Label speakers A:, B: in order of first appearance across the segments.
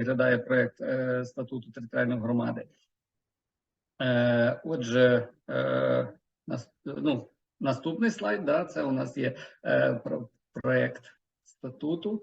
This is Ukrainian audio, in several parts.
A: виглядає проект е, статуту територіальної громади. Е, Отже, е, ну, наступний слайд, да, це у нас є про- проект статуту.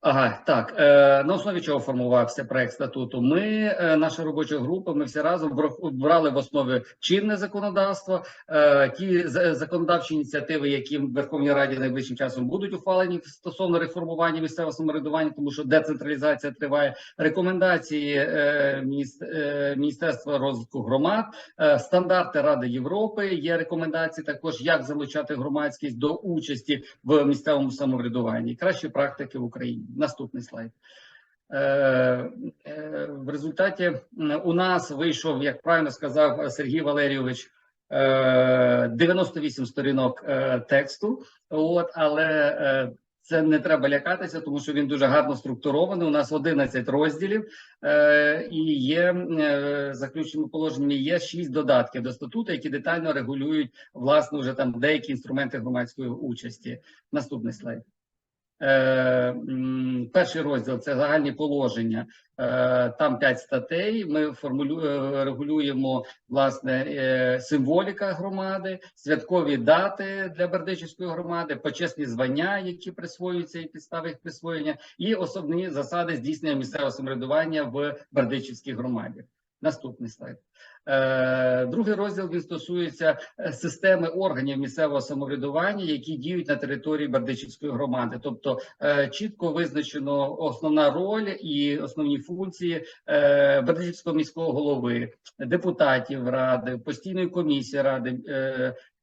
A: Ага, так. Е, на основі чого формувався проект статуту? Ми, е, наша робоча група, ми всі разом брали в основі чинне законодавство, е, ті законодавчі ініціативи, які в Верховній Раді найближчим часом будуть ухвалені стосовно реформування місцевого самоврядування, тому що децентралізація триває. Рекомендації е, е, Міністерства розвитку громад, е, стандарти Ради Європи. Є рекомендації також, як залучати громадськість до участі в місцевому самоврядуванні. Кращі практики в Україні. Наступний слайд. Е, е, в результаті у нас вийшов, як правильно сказав Сергій Валерійович, е, 98 сторінок е, тексту. От, але це не треба лякатися, тому що він дуже гарно структурований. У нас 11 розділів і є заключними положеннями. Є 6 додатків до статуту, які детально регулюють власне вже там деякі інструменти громадської участі. Наступний слайд. Е, перший розділ це загальні положення. Е, там п'ять статей. Ми формулю, е, регулюємо власне символіка громади, святкові дати для Бердичівської громади, почесні звання, які присвоюються і підстави їх присвоєння, і основні засади здійснення місцевого самоврядування в Бердичівській громаді. Наступний слайд. Е, Другий розділ він стосується е, системи органів місцевого самоврядування, які діють на території Бердичівської громади. Тобто е, чітко визначено основна роль і основні функції Бердичівського міського голови, депутатів ради, постійної комісії ради.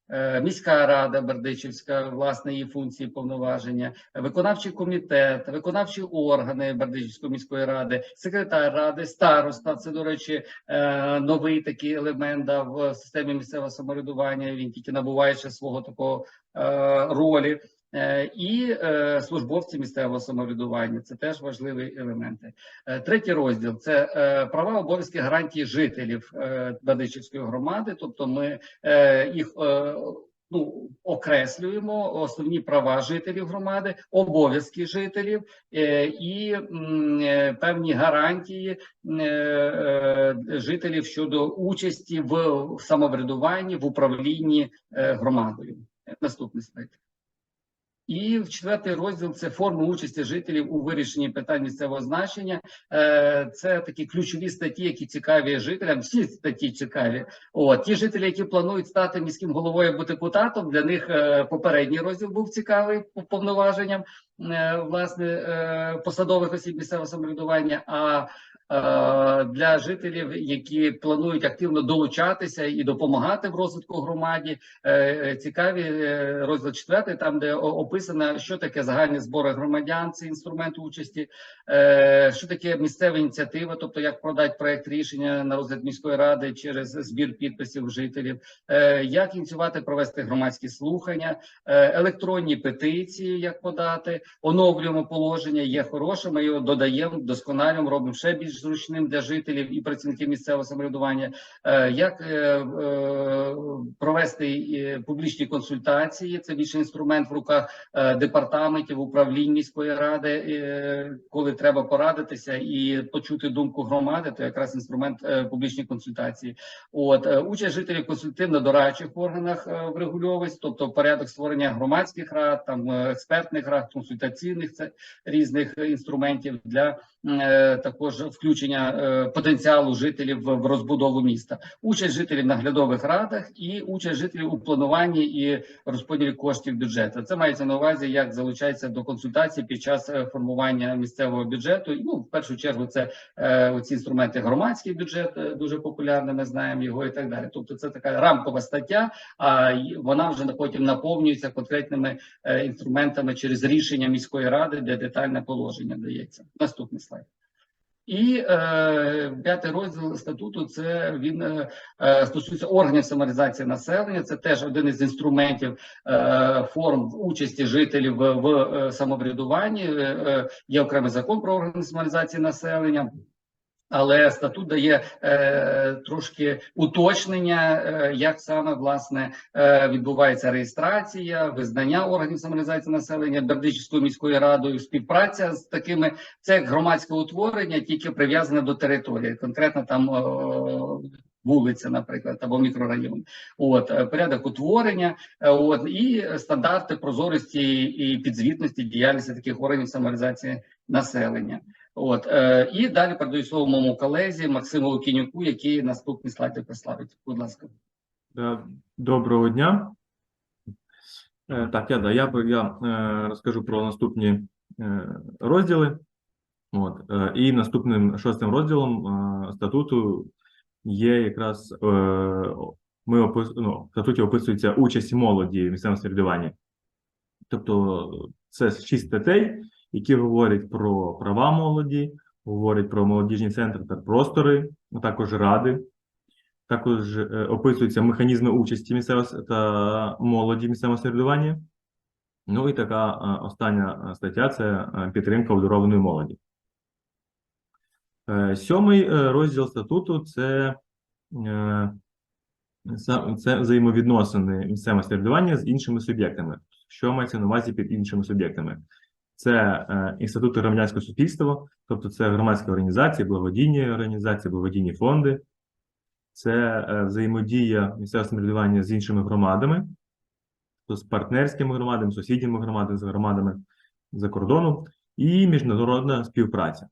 A: Е, Міська рада Бердичівська, власне, її функції повноваження, виконавчий комітет, виконавчі органи Бердичівської міської ради, секретар ради, староста. Це, до речі, е, новий такий елемент в системі місцевого самоврядування. Він тільки набуває ще свого такого е, ролі. Е, І е, службовці місцевого самоврядування це теж важливі елементи. Е, Третій розділ це права, обов'язки гарантії жителів Бердичівської громади. Тобто, ми їх ну окреслюємо основні права жителів громади, обов'язки жителів і певні гарантії жителів щодо участі в самоврядуванні в управлінні громадою. Наступний слайд. І четвертий розділ це форми участі жителів у вирішенні питань місцевого значення. Е, Це такі ключові статті, які цікаві жителям. Всі статті цікаві. От ті жителі, які планують стати міським головою або депутатом, для них е, попередній розділ був цікавий по повноваженням е, власне посадових осіб місцевого самоврядування. А для жителів, які планують активно долучатися і допомагати в розвитку громаді, е, цікаві е, розділ четвертий, там де описано, що таке загальні збори громадян, це інструмент участі, е, що таке місцева ініціатива, тобто як продати проект рішення на розгляд міської ради через збір підписів жителів, е, як ініціювати провести громадські слухання, е, електронні петиції, як подати, оновлюємо положення. Є хороше, ми його додаємо, вдосконалюємо, робимо ще більш зручним для жителів і працівників місцевого самоврядування. Е, Як е, е, провести публічні консультації? Це більше інструмент в руках департаментів, управлінь міської ради, коли треба порадитися і почути думку громади, то якраз інструмент публічні консультації. От участь жителів в консультативно-дорадчих органах врегульовується, тобто порядок створення громадських рад, там експертних рад, консультаційних це різних інструментів для також включення е, потенціалу жителів в, розбудову міста, участь жителів в наглядових радах і участь жителів у плануванні і розподілі коштів бюджету. Це мається на увазі, як залучається до консультацій під час е, формування місцевого бюджету. Ну, в першу чергу, це е, оці інструменти громадський бюджет дуже популярний. Ми знаємо його і так далі. Тобто, це така рамкова стаття, а вона вже потім наповнюється конкретними інструментами через рішення міської ради, де детальне положення дається. Наступний слайд. І е, п'ятий розділ статуту це він е, е, стосується органів самореалізації населення. Це теж один із інструментів е, форм участі жителів в, в е, самоврядуванні. Е, е, є окремий закон про органи самореалізації населення. Але статут дає е, трошки уточнення, е, як саме власне е, відбувається реєстрація, визнання органів самореалізації населення Бердичівською міською радою, співпраця з такими це як громадське утворення, тільки прив'язане до території, конкретно там е, вулиця, наприклад, або мікрорайон. От е, порядок утворення, е, от і стандарти прозорості і підзвітності діяльності таких органів самореалізації населення. От е, і далі передаю слово моєму колезі Максиму Лукінюку, який наступний слайд представить. Будь ласка.
B: Е, Доброго дня. Е, Так, я, да, я, я е, розкажу про наступні е, розділи. От, е, і наступним шостим розділом е, статуту є якраз е, ми опис, ну, в статуті описується участь молоді в місцевому самоврядуванні. Тобто це шість статей, які говорять про права молоді, говорять про молодіжні центри та простори, а також ради. Також е, описуються механізми участі місцевого та молоді в місцевому самоврядуванні. Ну і така е, остання е, стаття це підтримка обдарованої молоді. Сьомий розділ статуту це, це взаємовідносини місцевого самоврядування з іншими суб'єктами. Що мається на увазі під іншими суб'єктами? Це е, інститути громадянського суспільства, тобто це громадські організації, благодійні організації, благодійні фонди, це е, взаємодія місцевого самоврядування з іншими громадами, то з партнерськими громадами, сусідніми громадами, з громадами за кордону, і міжнародна співпраця.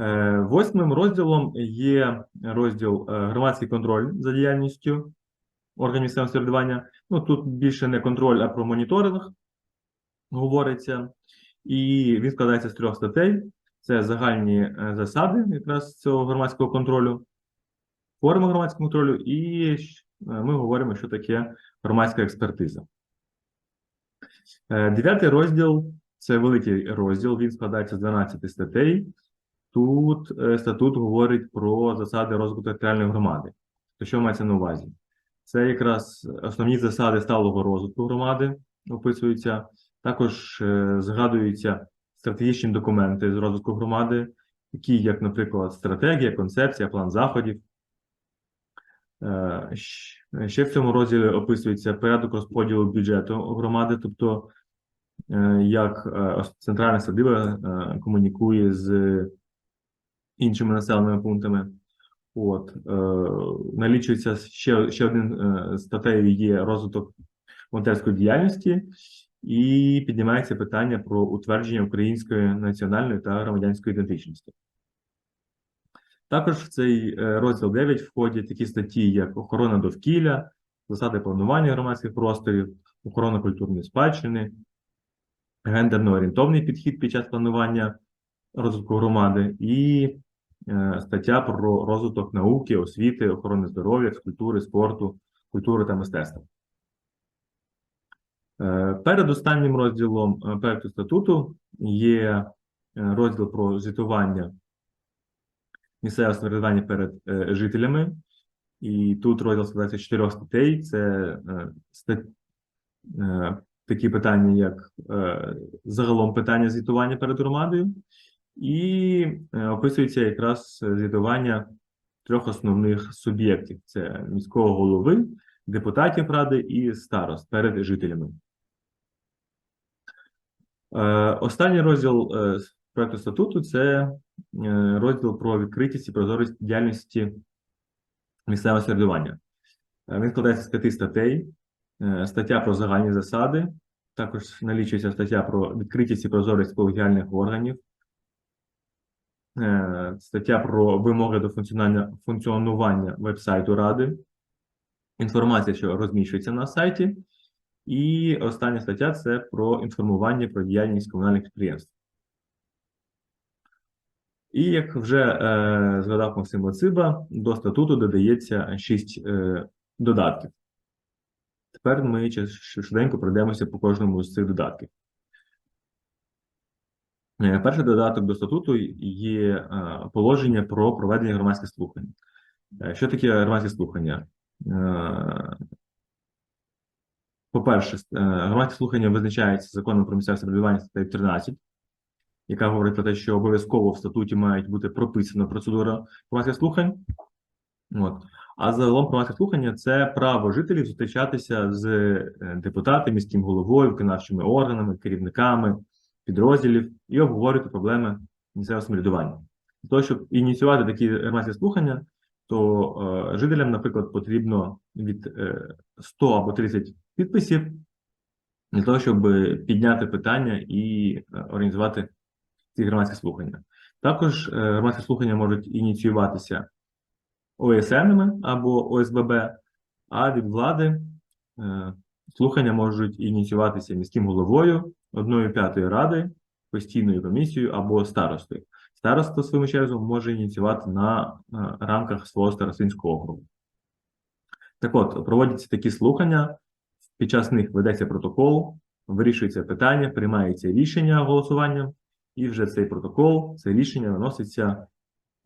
B: Е, Восьмим розділом є розділ громадський контроль за діяльністю органів місцевого самоврядування. Ну тут більше не контроль, а про моніторинг говориться. І він складається з трьох статей: це загальні е, засади якраз цього громадського контролю, форми громадського контролю, і е, ми говоримо, що таке громадська експертиза. Е, Дев'ятий розділ це великий розділ, він складається з 12 статей. Тут статут говорить про засади розвитку територіальної громади. То що мається на увазі? Це якраз основні засади сталого розвитку громади описуються. Також е, згадуються стратегічні документи з розвитку громади, такі як, наприклад, стратегія, концепція, план заходів. Е, Ще в цьому розділі описується порядок розподілу бюджету громади, тобто е, як центральна садиба комунікує з іншими населеними пунктами. От, налічується ще, ще один статтею є розвиток волонтерської діяльності, і піднімається питання про утвердження української національної та громадянської ідентичності. Також в цей е, розділ 9 входять такі статті, як охорона довкілля, засади планування громадських просторів, охорона культурної спадщини, гендерно орієнтовний підхід під час планування розвитку громади і е, стаття про розвиток науки, освіти, охорони здоров'я, культури, спорту, культури та мистецтва. Е, Перед останнім розділом е, проекту статуту є е, розділ про звітування місцевого самоврядування перед жителями. І тут розділ складається чотирьох статей. Це ста- е, такі питання, як загалом питання звітування перед громадою, і описується якраз звітування трьох основних суб'єктів: це міського голови, депутатів ради і старост перед жителями. Е, Останній розділ е, проекту статуту це е, розділ про відкритість і прозорість діяльності місцевого середування. Він складається з п'яти статей. Стаття про загальні засади, також налічується стаття про відкритість і прозорість колегіальних органів, стаття про вимоги до функціонування веб-сайту Ради, інформація, що розміщується на сайті, і остання стаття це про інформування про діяльність комунальних підприємств. І як вже е, згадав Максим Лациба, до статуту додається шість е, додатків. Тепер ми швиденько пройдемося по кожному з цих додатків. Е, Перший додаток до статуту є е, положення про проведення громадських слухань. Е, Що таке громадські слухання? По-перше, е, громадські слухання визначаються законом про місцеве самоврядування статтею 13. яка говорить про те, що обов'язково в статуті мають бути прописана процедура громадських слухань. От. А загалом громадське слухання це право жителів зустрічатися з е, депутатом, міським головою, виконавчими органами, керівниками підрозділів і обговорювати проблеми місцевого самоврядування. Для того, щоб ініціювати такі громадські слухання, то е, жителям, наприклад, потрібно від е, 100 або 30 підписів для того, щоб підняти питання і е, організувати ці громадські слухання. Також е, громадські слухання можуть ініціюватися ОСНами або ОСББ, а від влади е, слухання можуть ініціюватися міським головою, одною п'ятої ради, постійною комісією або старостою. Староста, в свою чергу, може ініціювати на е, рамках свого старостинського округу. Так от, проводяться такі слухання, під час них ведеться протокол, вирішується питання, приймається рішення голосуванням, і вже цей протокол, це рішення виноситься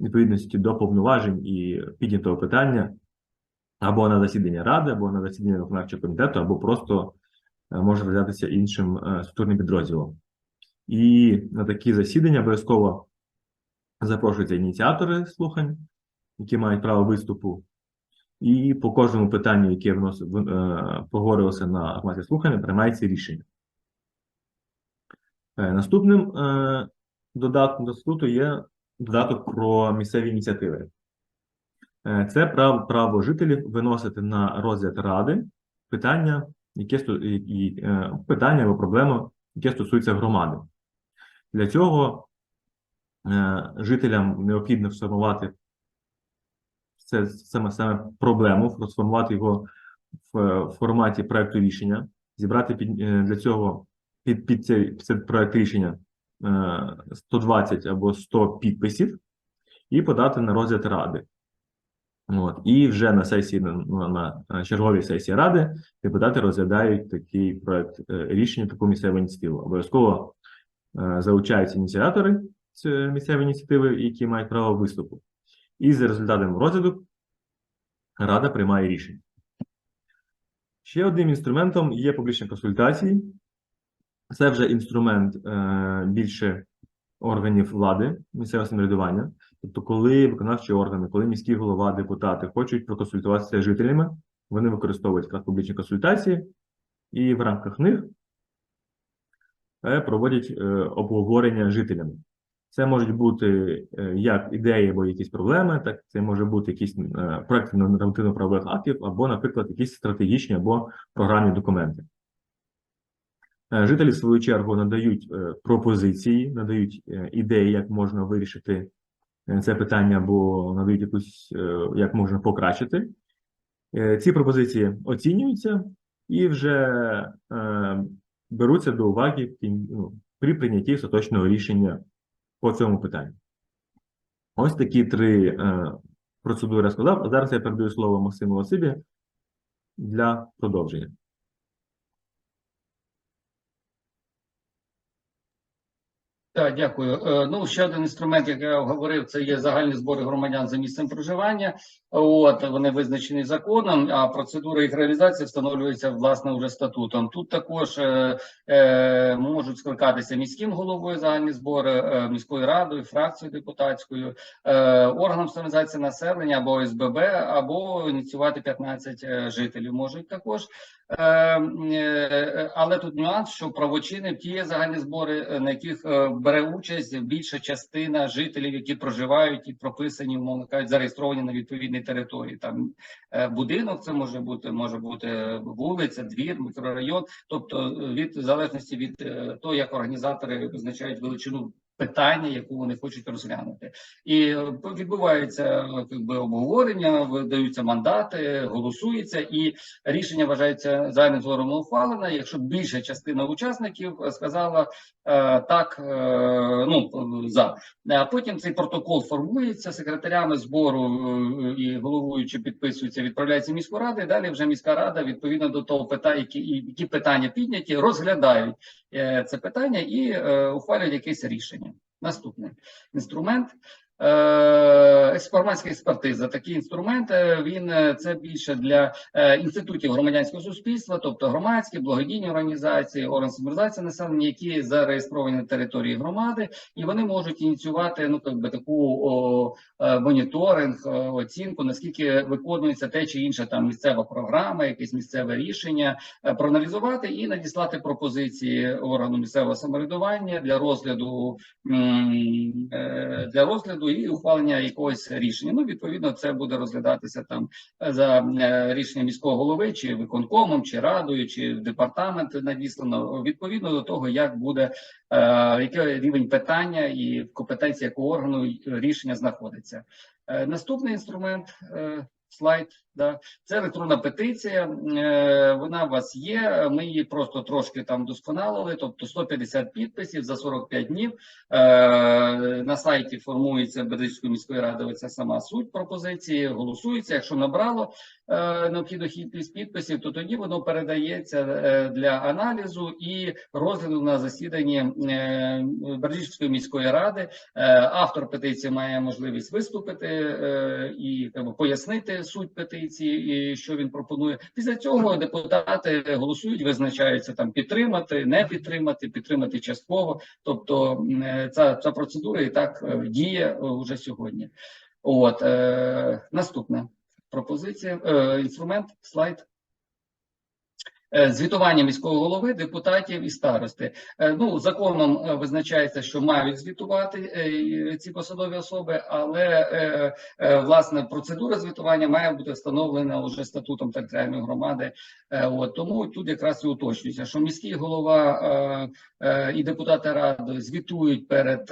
B: відповідності до повноважень і піднятого питання або на засідання ради, або на засідання виконавчого комітету, або просто е, може розглядатися іншим е, структурним підрозділом. І на такі засідання обов'язково запрошуються ініціатори слухань, які мають право виступу, і по кожному питанню, яке вносить, в- е, проговорювалося на громадське слухання, приймається рішення. Е, Наступним е, додатком до статуту є додаток про місцеві ініціативи. Це право, право жителів виносити на розгляд ради питання, яке питання або проблеми, яке стосуються громади. Для цього жителям необхідно сформувати це саме саме проблему, сформувати його в е, форматі проекту рішення, зібрати під, е, для цього під, під цей, під проект рішення е, 120 або 100 підписів і подати на розгляд ради. От. І вже на сесії, на, на, черговій сесії ради депутати розглядають такий проект е, рішення, таку місцеву ініціативу. Обов'язково е, залучаються ініціатори цієї місцевої ініціативи, які мають право виступу. І за результатом розгляду Рада приймає рішення. Ще одним інструментом є публічні консультації. Це вже інструмент е, більше органів влади, місцевого самоврядування. Тобто, коли виконавчі органи, коли міські голова, депутати хочуть проконсультуватися з жителями, вони використовують якраз публічні консультації, і в рамках них е, проводять е, обговорення жителями. Це можуть бути е, як ідеї або якісь проблеми, так це може бути якісь е, проекти нормативно-правових актів, або, наприклад, якісь стратегічні або програмні документи. Е, Жителі, в свою чергу, надають пропозиції, надають ідеї, як можна вирішити це питання, або надають якусь, як можна покращити. Ці пропозиції оцінюються і вже беруться до уваги ну, при прийнятті остаточного рішення по цьому питанню. Ось такі три е, процедури я сказав. А зараз я передаю слово Максиму Васибі для продовження.
A: Так, дякую. Е, Ну, ще один інструмент, як я говорив, це є загальні збори громадян за місцем проживання. От вони визначені законом, а процедура їх реалізації встановлюється власне вже статутом. Тут також е, е, можуть скликатися міським головою загальні збори, е, міською радою, фракцією депутатською, е, органом самозації населення або ОСББ, або ініціювати 15 е, жителів можуть також. Е, Але тут нюанс, що правочини ті загальні збори, на яких бере участь більша частина жителів, які проживають і прописані, умовно кажуть, зареєстровані на відповідній території. Там е, будинок це може бути, може бути вулиця, двір, мікрорайон. Тобто, від в залежності від е, того, як організатори визначають величину питання, яку вони хочуть розглянути, і е, відбувається якби обговорення, видаються мандати, голосується і рішення вважається загальним збором ухвалене, якщо більша частина учасників сказала е, так, е, ну за. А потім цей протокол формується секретарями збору і головуючи підписується, відправляється міську раду. І далі вже міська рада відповідно до того питання, які які питання підняті, розглядають це питання і е, ухвалюють якесь рішення. Наступний інструмент Е, експертиза, такий інструмент, він е, це більше для е, інститутів громадянського суспільства, тобто громадські, благодійні організації, органи самореалізації населення, які зареєстровані на території громади, і вони можуть ініціювати ну так би таку о, моніторинг, оцінку, наскільки виконується те чи інше там місцева програма, якесь місцеве рішення, проаналізувати і надіслати пропозиції органу місцевого самоврядування для розгляду для розгляду і ухвалення якогось рішення. Ну, відповідно, це буде розглядатися там е, за е, рішенням міського голови, чи виконкомом, чи радою, чи в департамент надіслано відповідно до того, як буде е, який рівень питання і в компетенції якого органу рішення знаходиться. Наступний інструмент. Слайд, да, це електронна петиція. е, Вона у вас є. Ми її просто трошки там досконалили, тобто 150 підписів за 45 днів. Е, На сайті формується Бердичської міської ради. Оця сама суть пропозиції. Голосується. Якщо набрало е, необхідну кількість підписів, то тоді воно передається для аналізу і розгляду на засіданні Бердичської міської ради. Автор петиції має можливість виступити і пояснити суть петиції, і що він пропонує. Після цього депутати голосують, визначаються там підтримати, не підтримати, підтримати частково. Тобто е, ця, ця процедура і так е, діє е, вже сьогодні. От е, наступна пропозиція, е, інструмент, слайд. Е, Звітування міського голови, депутатів і старости. Е, Ну законом е, визначається, що мають звітувати ці посадові особи, але власне процедура звітування має бути встановлена уже статутом територіальної громади. От тому тут якраз і уточнюється, що міський голова і депутати ради звітують перед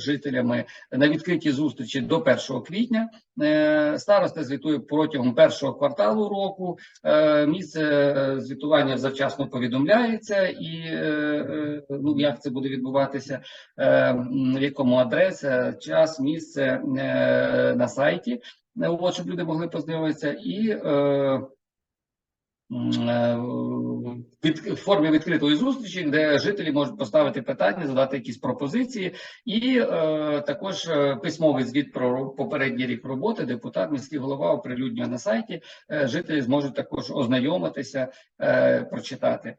A: жителями на відкритій зустрічі до 1 квітня. Е, Староста звітує протягом першого кварталу року. Е, Місце е, звітування завчасно повідомляється, і ну як це буде відбуватися, в якому адреса, час, місце на сайті, щоб люди могли познайомитися, і в формі відкритої зустрічі, де жителі можуть поставити питання, задати якісь пропозиції, і е, також е, письмовий звіт про попередній рік роботи депутат, міський голова оприлюднює на сайті. Е, жителі зможуть також ознайомитися, е, прочитати.